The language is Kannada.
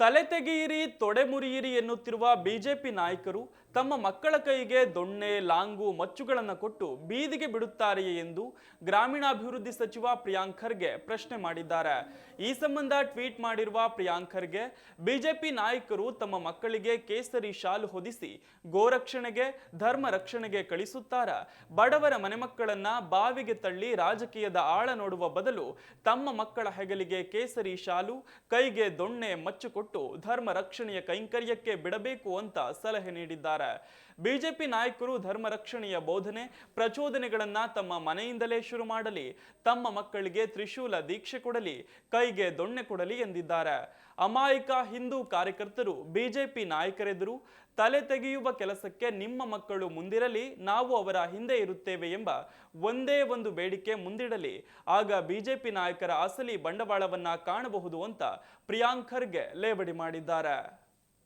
ತಲೆ ತೆಗೆಯಿರಿ, ತೊಡೆ ಮುರಿಯಿರಿ ಎನ್ನುತ್ತಿರುವ ಬಿಜೆಪಿ ನಾಯಕರು ತಮ್ಮ ಮಕ್ಕಳ ಕೈಗೆ ದೊಣ್ಣೆ, ಲಾಂಗು, ಮಚ್ಚುಗಳನ್ನು ಕೊಟ್ಟು ಬೀದಿಗೆ ಬಿಡುತ್ತಾರೆಯೇ ಎಂದು ಗ್ರಾಮೀಣಾಭಿವೃದ್ಧಿ ಸಚಿವ ಪ್ರಿಯಾಂಕ್ ಖರ್ಗೆ ಪ್ರಶ್ನೆ ಮಾಡಿದ್ದಾರೆ. ಈ ಸಂಬಂಧ ಟ್ವೀಟ್ ಮಾಡಿರುವ ಪ್ರಿಯಾಂಕ್ ಖರ್ಗೆ, ಬಿಜೆಪಿ ನಾಯಕರು ತಮ್ಮ ಮಕ್ಕಳಿಗೆ ಕೇಸರಿ ಶಾಲು ಹೊದಿಸಿ ಗೋರಕ್ಷಣೆಗೆ, ಧರ್ಮ ರಕ್ಷಣೆಗೆ ಕಳಿಸುತ್ತಾರ. ಬಡವರ ಮನೆಮಕ್ಕಳನ್ನ ಬಾವಿಗೆ ತಳ್ಳಿ ರಾಜಕೀಯದ ಆಳ ನೋಡುವ ಬದಲು ತಮ್ಮ ಮಕ್ಕಳ ಹೆಗಲಿಗೆ ಕೇಸರಿ ಶಾಲು, ಕೈಗೆ ದೊಣ್ಣೆ, ಮಚ್ಚು ಕೊಟ್ಟು ಧರ್ಮ ರಕ್ಷಣೆಯ ಕೈಂಕರ್ಯಕ್ಕೆ ಬಿಡಬೇಕು ಅಂತ ಸಲಹೆ ನೀಡಿದ್ದಾರೆ. ಬಿಜೆಪಿ ನಾಯಕರು ಧರ್ಮ ರಕ್ಷಣೆಯ ಬೋಧನೆ, ಪ್ರಚೋದನೆಗಳನ್ನ ತಮ್ಮ ಮನೆಯಿಂದಲೇ ಶುರು ಮಾಡಲಿ, ತಮ್ಮ ಮಕ್ಕಳಿಗೆ ತ್ರಿಶೂಲ ದೀಕ್ಷೆ ಕೊಡಲಿ, ಕೈಗೆ ದೊಣ್ಣೆ ಕೊಡಲಿ ಎಂದಿದ್ದಾರೆ. ಅಮಾಯಕ ಹಿಂದೂ ಕಾರ್ಯಕರ್ತರು ಬಿಜೆಪಿ ನಾಯಕರೆದುರು, ತಲೆ ತೆಗೆಯುವ ಕೆಲಸಕ್ಕೆ ನಿಮ್ಮ ಮಕ್ಕಳು ಮುಂದಿರಲಿ, ನಾವು ಅವರ ಹಿಂದೆ ಇರುತ್ತೇವೆ ಎಂಬ ಒಂದೇ ಒಂದು ಬೇಡಿಕೆ ಮುಂದಿಡಲಿ. ಆಗ ಬಿಜೆಪಿ ನಾಯಕರ ಅಸಲಿ ಬಂಡವಾಳವನ್ನ ಕಾಣಬಹುದು ಅಂತ ಪ್ರಿಯಾಂಕ್ ಖರ್ಗೆ ಲೇವಡಿ ಮಾಡಿದ್ದಾರೆ.